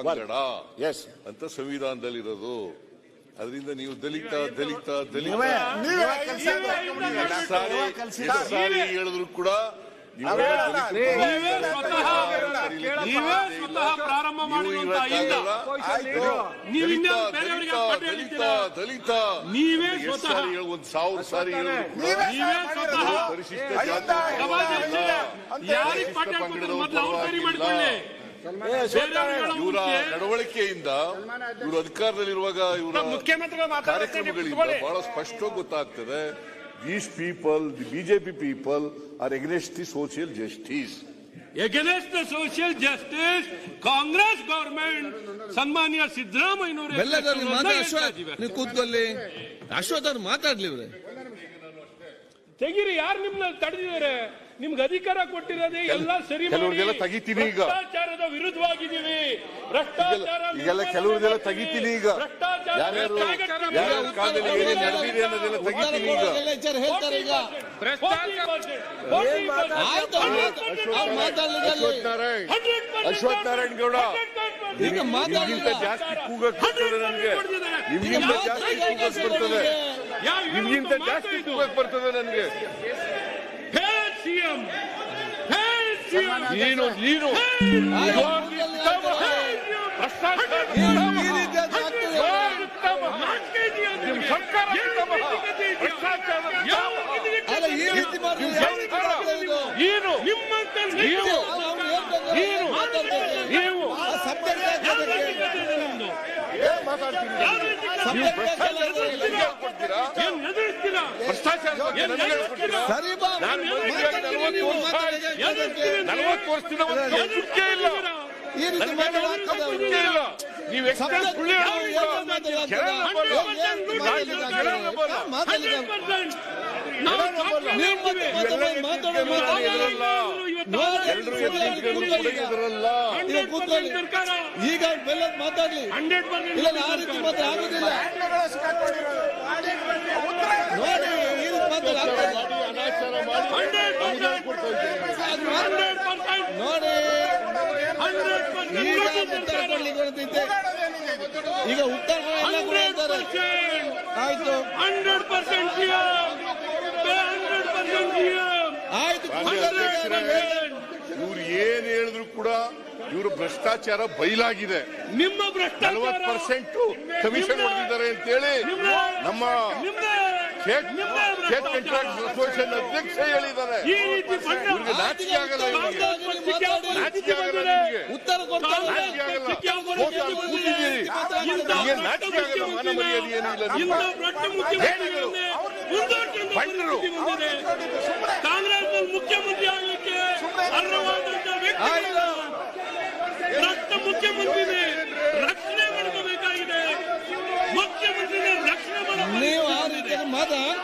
ಪಂಗಡ ಎಸ್ ಅಂತ ಸಂವಿಧಾನದಲ್ಲಿರೋದು. ಅದರಿಂದ ನೀವು ದಲಿತ ದಲಿತ ದಲಿತ. ಸಾರಿ ಹೇಳಿದ್ರು ಕೂಡ ದಲಿತ ನೀವೇ ಒಂದ್ ಸ್ವತಃ ನೀವೇ ಸ್ವತಃ ಪ್ರಾರಂಭ ನೀವು ಇಲ್ಲ ನೀವು ದಲಿತ ಇನ್ನೂ ಬೇರೆಯವರಿಗೆ ದಲಿತ ದಲಿತ ನೀವೇ ಸ್ವತಃ- ಹೇಳು ಒಂದು ಸಾವಿರ ಸಾರಿ ಪರಿಶಿಷ್ಟ ಯಾರಿಗೆ ಜಾತಿ ಇವರ. ನಡವಳಿಕೆಯಿಂದ ಇವರು ಅಧಿಕಾರದಲ್ಲಿರುವಾಗ ಇವರ ಕಾರ್ಯಕ್ರಮಗಳಿಂದ ಬಹಳ ಸ್ಪಷ್ಟವಾಗಿ ಗೊತ್ತಾಗ್ತದೆ. These people the BJP people are against the social justice against the social justice Congress government ಸನ್ಮಾನ್ಯ ಸಿದ್ದರಾಮಯ್ಯ ಅಶ್ವಥ್ ನೀವು ಕೂತ್ಕೊಳ್ಳಿ. ಅಶ್ವಥ್ ಅವ್ರು ಮಾತಾಡ್ಲಿ ಇವ್ರೆ. ತೆಗೀರಿ ಯಾರು ನಿಮ್ಮನ್ನ ತಡೆದಿದ್ದಾರೆ? ನಿಮ್ಗೆ ಅಧಿಕಾರ ಕೊಟ್ಟಿರೋದೇ ಎಲ್ಲ ಸರಿ ಕೆಲವ್ರದೆಲ್ಲ ಕೆಲವ್ರಿಗೆಲ್ಲ ತೆಗಿತೀನಿ ಈಗ. ಭ್ರಷ್ಟಾಚಾರದ ವಿರುದ್ಧವಾಗಿದ್ದೀವಿ. ಭ್ರಷ್ಟಾಚಾರ ಈಗೆಲ್ಲ ಕೆಲವ್ರದೆಲ್ಲ ತೆಗಿತೀನಿ ಈಗ. ಭ್ರಷ್ಟಾಚಾರ ಯಾರ್ಯಾರು ಭ್ರಷ್ಟಾಚಾರ ಯಾರ್ಯಾರ ಕಾಲದಲ್ಲಿ ಏನೇನು ನಡೆದಿದೆ ಅನ್ನೋದೆಲ್ಲ ತೆಗಿತೀನಿ ಈಗ. ಅಶ್ವತ್ ಅಶ್ವಥ್ ನಾರಾಯಣ್. ಗೌಡ. ನಿಮ್ಗಿಂತ ಜಾಸ್ತಿ ಕೂಗಕ್ ಬರ್ತದೆ ನನಗೆ. ನಿಮ್ಗಿಂತ ಜಾಸ್ತಿ ಕೂಗಕ್ ಬರ್ತದೆ. ನಿಮ್ಗಿಂತ ಜಾಸ್ತಿ ಕೂಗಕ್ ಬರ್ತದೆ ನನಗೆ. ನೀನು ನೀನು? ಏನು ನಿಮ್ಮಂತ. ನೀವು ಬಾ ನಾನು ಮದುವೆಯಾಗಿ ಮಾತಾಡ್ತೀನಿ, ನೀವು ಮಾತಾಡಿ, ಅದಕ್ಕೆ. ನಲವತ್ತು ವರ್ಷದಿಂದ ಇಲ್ಲ ಈ ರೀತಿ ನೀವು ಎಕ್ಸ್ಟ್ರಾ ಸುಳ್ಳು ಈಗ ಕೂತ್ಕೊಳ್ಳಿ. ಈಗ ಬೆಲ್ಲದ್ ಮಾತಾಡ್ಲಿ. ಇಲ್ಲ ಆ ರೀತಿ ಮಾತ್ರ ಆಗುದಿಲ್ಲ. ನೋಡಿ ಈ ರೀತಿ ಮಾತ್ರ ನೋಡಿ. ಈಗ ಉತ್ತರ ಕೊಡ್ಲಿಕ್ಕೆ. ಈಗ ಉತ್ತರ ಆಯ್ತು. ಹಂಡ್ರೆಡ್ ಪರ್ಸೆಂಟ್ ಹಂಡ್ರೆಡ್ ಪರ್ಸೆಂಟ್ ಆಯ್ತು ಮಾನ್ಯ ಅಧ್ಯಕ್ಷರೇ, ಇವ್ರು ಏನ್ ಹೇಳಿದ್ರು ಕೂಡ ಇವರು ಭ್ರಷ್ಟಾಚಾರ ಬಯಲಾಗಿದೆ ನಿಮ್ಮ ನಲವತ್ತು ಪರ್ಸೆಂಟ್ ಕಮಿಷನ್ ಹೊಡೆದಿದ್ದಾರೆ ಅಂತೇಳಿ ನಮ್ಮ ಸ್ಟೇಟ್ ಸ್ಟೇಟ್ ಕಾಂಟ್ರಾಕ್ಟ್ ಅಸೋಸಿಯೇಷನ್ ಅಧ್ಯಕ್ಷ ಹೇಳಿದ್ದಾರೆ. ಇವ್ರಿಗೆ ನಾಚಿಕೆ ಆಗಲ್ಲ ನಾಚಿಕೆ ಉತ್ತರ ನಾಚಿಕೆ ಆಗಲ್ಲ. ಕೂತಿದ್ದೀರಿ. ನಿಮಗೆ ನಾಚಿಕೆ ಆಗಲ್ಲ. ಮಾನ ಮರ್ಯಾದೆ ಏನೂ ಇಲ್ಲ ಬಂದ್ರು.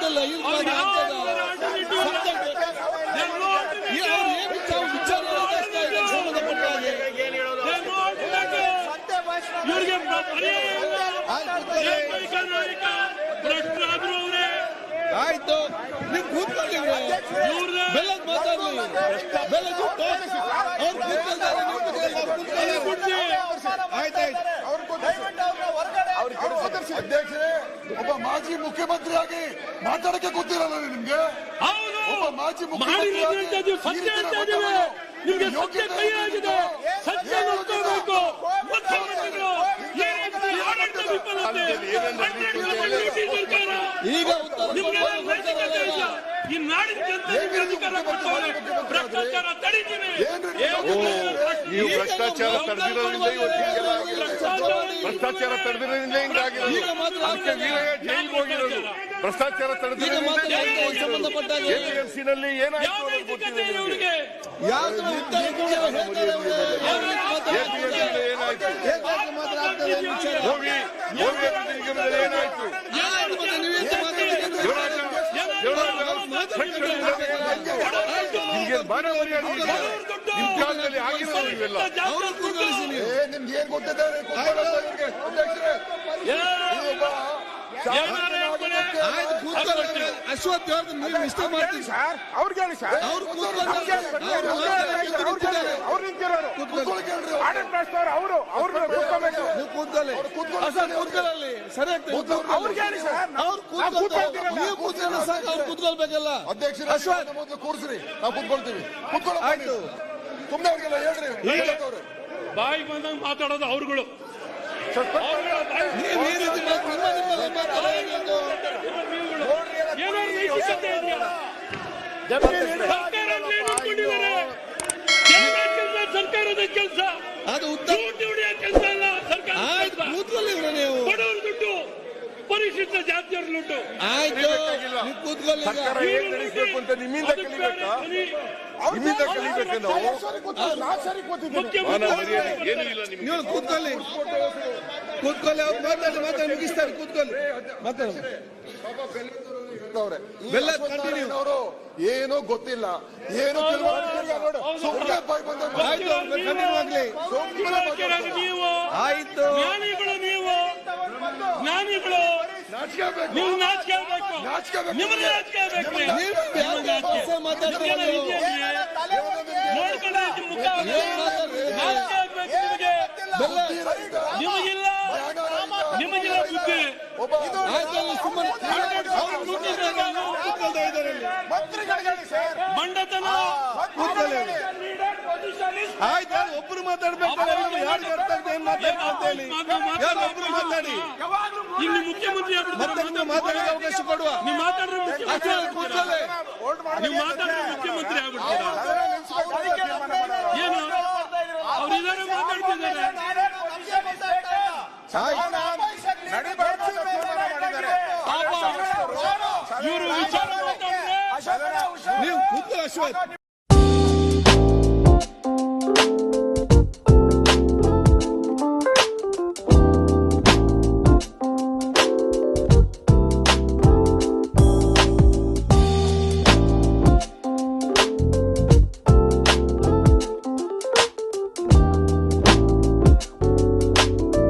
Make it. ಇವ್ರಿಗೆ ಪರ್ಯಾಯ ಇಲ್ಲ. ಆಯ್ತು ಕೂತ್ಕೊಳ್ಳಿ. ಏಕೈಕ ನಾಯಕ ಭ್ರಷ್ಟರಾದ್ರು ಅವರೇ ಆಯ್ತು ನೀವು ಕೂತ್ಕೊಳ್ಳಿ ಇವ್ರದೇ ಬೆಲ್ಲದ್ ಮಾತಾಡ್ಲಿ ಬೆಲ್ಲದ್ ಅವ್ರು ಕೂತ್ಕೊಳ್ತಾರೆ ನೀವು ಕೂತ್ಕೊಳ್ಳಿ, ಅವ್ರು ಕೂತ್ಕೊಳ್ಳಿ. ಆಯ್ತಾಯ್ತು ಅಧ್ಯಕ್ಷರೇ ಒಬ್ಬ ಮಾಜಿ ಮುಖ್ಯಮಂತ್ರಿಯಾಗಿ ಮಾತಾಡಕ್ಕೆ ಗೊತ್ತಿರಲ್ಲ ನಿಮ್ಗೆ? ಒಬ್ಬ ಮಾಜಿ ಮುಖ್ಯಮಂತ್ರಿ ಈ ನಾಡಿನ ಜನತೆಗೆ ಅಧಿಕಾರ ಕೊಟ್ಟವ್ರೆ ಭ್ರಷ್ಟಾಚಾರ ತಡೀತೀನಿ ನೀವು ಭ್ರಷ್ಟಾಚಾರ ತಡೆದಿರೋದ್ರಿಂದ ಇವತ್ತು ಹೀಗೆಲ್ಲ ಆಗಿದೆ. ಭ್ರಷ್ಟಾಚಾರ ತಡೆದಿರೋದ್ರಿಂದ ಹಿಂಗಾಗಿರೋದು ಅದಕ್ಕೆ ವೀರಯ್ಯ ಜೈಲಿಗೆ ಹೋಗಿರೋದು. ಭ್ರಷ್ಟಾಚಾರ ತಡೆದಿರೋದ್ರಿಂದ ಜೈಲಿಗೆ ಹೋಗಿರೋದು. ಎಪಿಎಂಸಿ ನಲ್ಲಿ ಏನಾಯ್ತು ಅನ್ನೋದು ಗೊತ್ತಿದೆ ನಿಮ್ಗೆ. ಎಪಿಎಂಸಿ ಏನಾಯ್ತು? ಹೇಗೆ. ಹೋಗಿ ನಿಗಮದಲ್ಲಿ ನಿಮ್ಗೆ ಮರ್ಯಾದೆ ಇದೆಯಾ? ನಿಮ್ ಕಾಲದಲ್ಲಿ ಆಗಿರೋ ಇವೆಲ್ಲ ಅವ್ರು ಕೂತ್ಕೊಳ್ಳಿಸಿ ನೀವು. ಏ ನಿಮ್ಗೆ ಏನ್ ಕೂತ್ಕೊಳ್ಳಿ. ಅಶ್ವಥ್ ಅವ್ರದ್ದು ನೀವು ಇಷ್ಟ ಮಾಡ್ತೀವಿ ಸರ್. ಅವ್ರಿಗೆ ಹೇಳಿ ಸರ್. ಅವ್ರು ಅವ್ರು ನಿಂತಿರೋರು. ಕೂತ್ಕೊಳ್ಳಿ. ಆಡಳಿತ ನಡೆಸಿದವರು ಅವರು. ಅವ್ರು ಕೂತ್ಕೋಬೇಕು. ನೀವು ಕೂತ್ಕೊಳ್ಳಿ. ಕೂತ್ಕೊಳ್ಳಿ ಸರಿ ಆಗ್ತದೆ ಅವ್ರಿಗೆ ಹೇಳಿ ಸರ್. ಅವ್ರು ಕೂತ್ಕೊಳ್ತಾರೆ ನೀವು ಕೂತ್ಕೊಂಡು ಸಾಕು. ಅವ್ರು ಕೂತ್ಕೊಳ್ಬೇಕಲ್ಲ. ಅಧ್ಯಕ್ಷರೇ ಅಶ್ವಥ್. ಕೂರಿಸ್ರಿ. ನಾವು ಕೂತ್ಕೊಳ್ತೀವಿ. ಕೂತ್ಕೊಳ್ಳಪ್ಪ ಆಯ್ತು. ಸುಮ್ನೆ ಅವ್ರಿಗೆಲ್ಲ ಹೇಳ್ರಿ. ಬಾಯಿಗೆ ಬಂದಂಗೆ ಮಾತಾಡೋದು ಅವ್ರುಗಳು. ಅವ್ರುಗಳ ಬಾಯಿ ನೀವು ಈ ರೀತಿ ಮಾತ್- ನಿಮ್ಮ ನಿಮ್ಮಲ್ಲಿ ಮಾತಾಡೋದು ಏನಾದ್ರು ನೈತಿಕತೆ ಇದೆಯಾ ಸರ್ಕಾರ ನೇಮಿಸಿಕೊಂಡಿದ್ದಾರೆ ಎಲ್ಲ ಕೆಲಸ ಸರ್ಕಾರದ ಕೆಲಸ ಅದು ಉದ್ದ ದುಡ್ಡು ಹೊಡೆಯೋ ಕೆಲಸ ಅಲ್ಲ ಸರ್ಕಾರ ಆಯ್ತು ಕೂತ್ಕೊಳ್ಳಿ ಇವ್ರೆ ನೀವು ಬಡವರ ದುಡ್ಡು ಪರಿಶಿಷ್ಟ ಜಾತಿಯವರ ದುಡ್ಡು ಆಯ್ತು ನೀವು ಕೂತ್ಕೊಳ್ಳಿ ಈಗ. ಸರ್ಕಾರ ಹೇಗ್ ನಡೆಸ್ಬೇಕು ಅಂತ ನಿಮ್ಮಿಂದ ಕಲಿಬೇಕಾ ನಿಮ್ಮಿಂದ ಕಲಿಬೇಕು ನಾವು ಮಾನ ಮರ್ಯಾದೆ ಏನೂ ಇಲ್ಲ ನಿಮ್ಗೆ? ನೀವು ಕೂತ್ಕೊಳ್ಳಿ. ಕೂತ್ಕೊಳ್ಳಿ. ಅವ್ರು ಮಾತಾಡಿ ಮಾತಾಡಿ ಮುಗಿಸ್ತಾರೆ. ಕೂತ್ಕೊಳ್ಳಿ. ಮಾತಾಡಿ ಅವ್ರೆ. ಏನೋ ಗೊತ್ತಿಲ್ಲ. ಏನೋ ತಿಳುವಳಿಕೆ ಸುಮ್ಮನೆ ಬಾಯ್ ಬಂದ ಆಯ್ತು ಅವ್ರು ಜ್ಞಾನಿಗಳು ನೀವು. ಜ್ಞಾನಿಗಳು. ನೀವು ನಾಚಿಕೆ. ಆಗ್ಬೇಕು ನಾಚಿಕೆ ಬೇಕು. ನಿಮಗೆ ನಾಚಿಕೆ ಆಗ್ಬೇಕು. ನೀವು ಯಾವ ಭಾಷೆ ಮಾತಾಡ್ತೀರ ಇದು ಮುಖ ಏನ್ ಮಾತಾಡ್ತೀರಿ? ನಾಚಿಕೆ ನಿಮಗೆ. ನಿಮಗಿಲ್ಲ. ನಿಮಗಿಲ್ಲ ಬುದ್ಧಿ. ಮಂಡತನ. ಆಯ್ತು ಯಾರು ಒಬ್ರು ಮಾತಾಡ್ಬೇಕಾದ್ರೆ ಯಾರು ಆಗ್ತದೆ ಏನ್ ಹೇಳಿ ಯಾರು ಒಬ್ರು ಮಾತಾಡಿ? ಇಲ್ಲಿ ಮುಖ್ಯಮಂತ್ರಿ ಮತ್ತೆ ನೀವು ಮಾತಾಡೋಕೆ ಅವಕಾಶ ಕೊಡುವ. ನೀವು ಮಾತಾಡಿದ್ರೆ ಮುಖ್ಯಮಂತ್ರಿ ಅಷ್ಟೇ ಕೂತ್ಕೊಳ್ಳಿ ನೀವು ಮಾತಾಡಿದ್ರೆ ಮುಖ್ಯಮಂತ್ರಿ ಆಗ್ಬಿಡ್ತೀರಾ? ಏನು ಅವ್ರು ಇದಾರೆ ಮಾತಾಡ್ತಿದ್ದಾರೆ. ಇವರು ವಿಚಾರ ನೀವು ಕೂತ್ಕೊಳ್ಳಿ ಅಶ್ವಥ್.